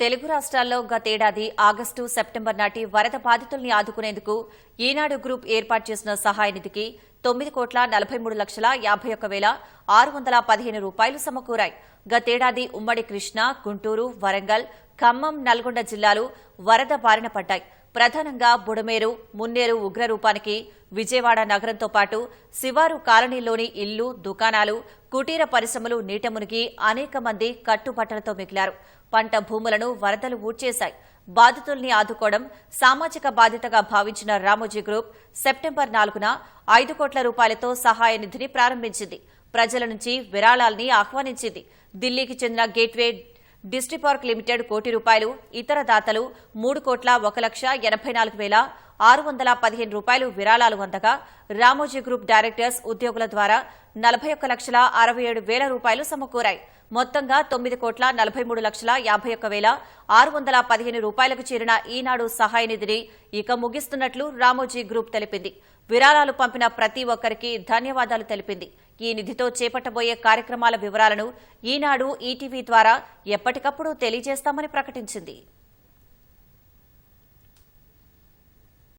తెలుగు రాష్ట్రాల్లో గతేడాది August September నాటి వరద బాధితుల్ని ఆదుకునేందుకు ఈనాడు గ్రూప్ ఏర్పాటు చేసిన సహాయ నిధికి తొమ్మిది కోట్ల నలభై మూడు లక్షల యాభై ఒక్క వేల ఆరు వందల పదిహేను రూపాయలు సమకూరాయి. గతేడాది ఉమ్మడి కృష్ణా గుంటూరు వరంగల్ ఖమ్మం నల్గొండ జిల్లాలు వరద బారిన పడ్డాయి. ప్రధానంగా బుడమేరు మున్నేరు ఉగ్రరూపానికి విజయవాడ నగరంతో పాటు శివారు కాలనీలోని ఇల్లు దుకాణాలు కుటీర పరిశ్రమలు నీట మునిగి అనేక మంది కట్టుబట్టలతో మిగిలారు. పంట భూములను వరదలు ఊడ్చేశాయి. బాధితుల్ని ఆదుకోవడం సామాజిక బాధ్యతగా భావించిన రామోజీ గ్రూప్ సెప్టెంబర్ నాలుగున ఐదు కోట్ల రూపాయలతో సహాయ నిధిని ప్రారంభించింది. ప్రజల నుంచి విరాళాల్ని ఆహ్వానించింది. ఢిల్లీకి చెందిన గేట్వే డిస్టిపార్క్ పార్క్ లిమిటెడ్ కోటి రూపాయలు ఇతర దాతలు మూడు కోట్ల ఒక లక్ష ఎనభై నాలుగు వేల ఆరు వందల పదిహేను రూపాయలు విరాళాలు అందగా రామోజీ గ్రూప్ డైరెక్టర్స్ ఉద్యోగుల ద్వారా నలభై ఒక్క లక్షల అరవై ఏడు వేల రూపాయలు సమకూరాయి. మొత్తంగా తొమ్మిది కోట్ల నలభై మూడు లక్షల యాభై ఒక్క వేల ఆరు వందల పదిహేను రూపాయలకు చేరిన ఈనాడు సహాయ నిధిని ఇక ముగిస్తున్నట్లు రామోజీ గ్రూప్ తెలిపింది. విరాళాలు పంపిన ప్రతి ఒక్కరికి ధన్యవాదాలు తెలిపింది. ఈ నిధితో చేపట్టబోయే కార్యక్రమాల వివరాలను ఈనాడు ఈటీవీ ద్వారా ఎప్పటికప్పుడు తెలియజేస్తామని ప్రకటించింది.